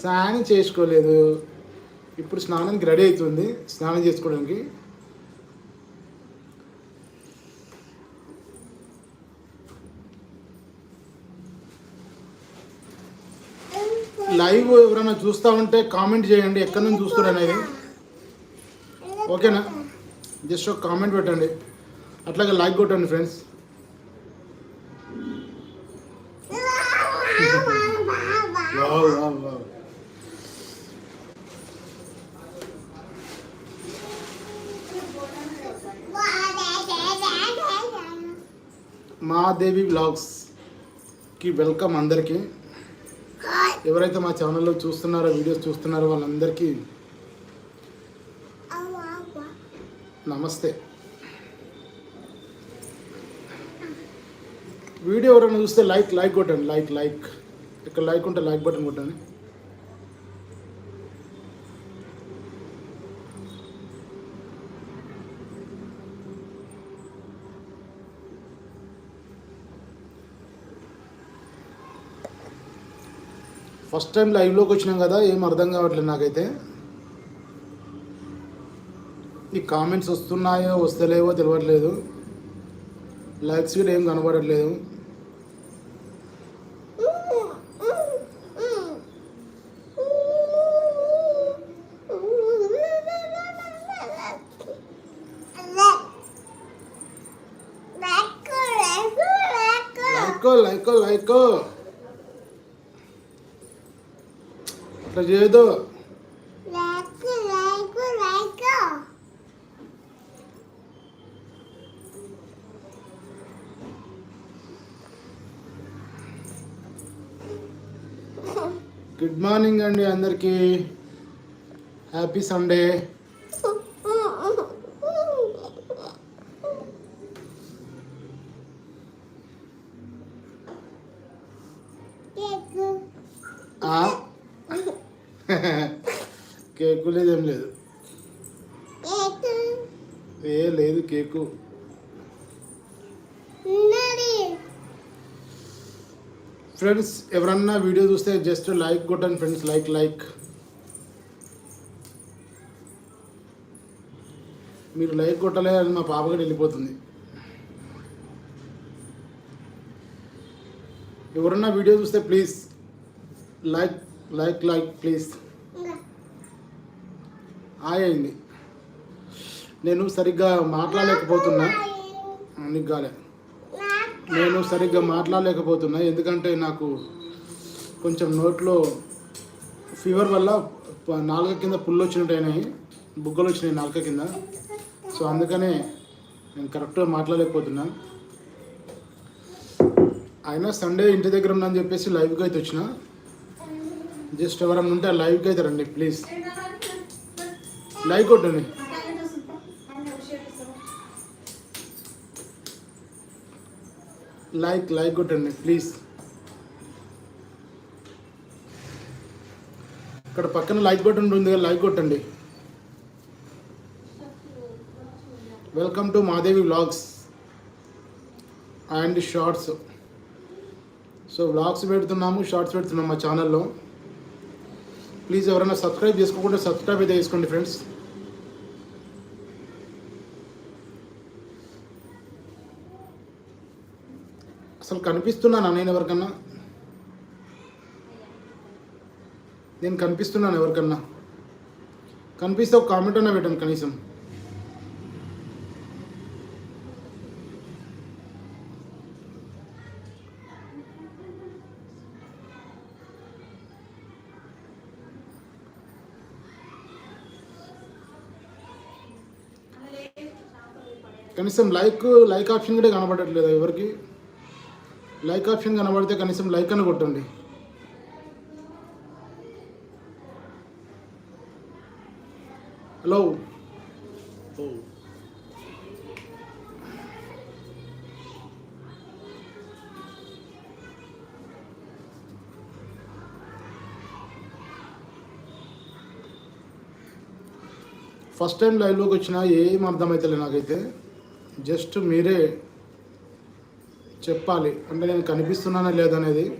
స్నానం చేసుకోలేదు. ఇప్పుడు స్నానానికి రెడీ అవుతుంది స్నానం చేసుకోవడానికి. లైవ్ ఎవరైనా చూస్తూ ఉంటే కామెంట్ చేయండి ఎక్కడి నుంచి చూస్తారు అనేది. ఓకేనా? జస్ట్ ఒక కామెంట్ పెట్టండి. అట్లాగే లైక్ కొట్టండి friends. Wow wow wow Madevi వ్లాగ్స్కి welcome అందరికీ. ఎవరైతే మా ఛానల్లో చూస్తున్నారో వీడియోస్ చూస్తున్నారో వాళ్ళందరికీ నమస్తే. వీడియో ఎవరైనా చూస్తే లైక్ లైక్ కొట్టండి లైక్ లైక్. ఇక్కడ లైక్ ఉంటే లైక్ బటన్ కొట్టండి. ఫస్ట్ టైం లైవ్లోకి వచ్చినాం కదా ఏం అర్థం కావట్లేదు నాకైతే ఈ కామెంట్స్ వస్తున్నాయో వస్తలేవో తెలియట్లేదు లైక్స్ కూడా ఏం కనబడట్లేదు లైక్ లైక్ లైక్ అట్లా చేయదు గుడ్ మార్నింగ్ అండి అందరికీ. హ్యాపీ సండే ఆ? కేకు లేదు ఏం లేదు ఏ లేదు కేకు. ఫ్రెండ్స్ ఎవరన్నా వీడియో చూస్తే జస్ట్ లైక్ కొట్టండి ఫ్రెండ్స్ లైక్ లైక్. మీరు లైక్ కొట్టలే అని మా పాప కూడా వెళ్ళిపోతుంది. ఎవరన్నా వీడియో చూస్తే please like like like please. Hi అయింది నేను సరిగ్గా మాట్లాడలేకపోతున్నా. నీకు కాలే. నేను సరిగ్గా మాట్లాడలేకపోతున్నా. ఎందుకంటే నాకు కొంచెం నోట్లో ఫీవర్ వల్ల నాలుక కింద పుల్లు వచ్చినట్టు అయినాయి బుగ్గలు వచ్చినాయి నాలుక కింద. సో అందుకనే నేను కరెక్ట్గా మాట్లాడలేకపోతున్నా. అయినా సండే ఇంటి దగ్గర ఉన్నా అని చెప్పేసి లైవ్కి అయితే వచ్చిన. జస్ట్ ఎవరన్నా ఉంటే లైవ్కి అయితే రండి ప్లీజ్. లైక్ కొట్టండి. లైక్ లైక్ కొట్టండి ప్లీజ్. ఇక్కడ పక్కన లైక్ బటన్ ఉంటుంది కదా లైక్ కొట్టండి. Welcome to Madevi vlogs and shorts so vlogs పెడుతున్నాము షార్ట్స్ పెడుతున్నాము మా ఛానల్లో ప్లీజ్ ఎవరైనా సబ్స్క్రైబ్ చేసుకోకుండా సబ్స్క్రైబ్ అయితే చేసుకోండి ఫ్రెండ్స్ అసలు కనిపిస్తున్నానా నేను ఎవరికన్నా? నేను కనిపిస్తున్నాను ఎవరికన్నా? కనిపిస్తే ఒక కామెంట్ అన్నా పెట్టండి కనీసం. కనీసం లైక్ లైక్ ఆప్షన్ కూడా కనబడట్లేదు ఎవరికి. లైక్ ఆప్షన్ కనబడితే కనీసం లైక్ అని కొట్టండి. హలో. ఫస్ట్ టైం లైవ్లోకి వచ్చినా ఏం అర్థమవుతలే నాకైతే. జస్ట్ మీరే చెప్పాలి. అంటే నేను కనిపిస్తున్నానా లేదనేది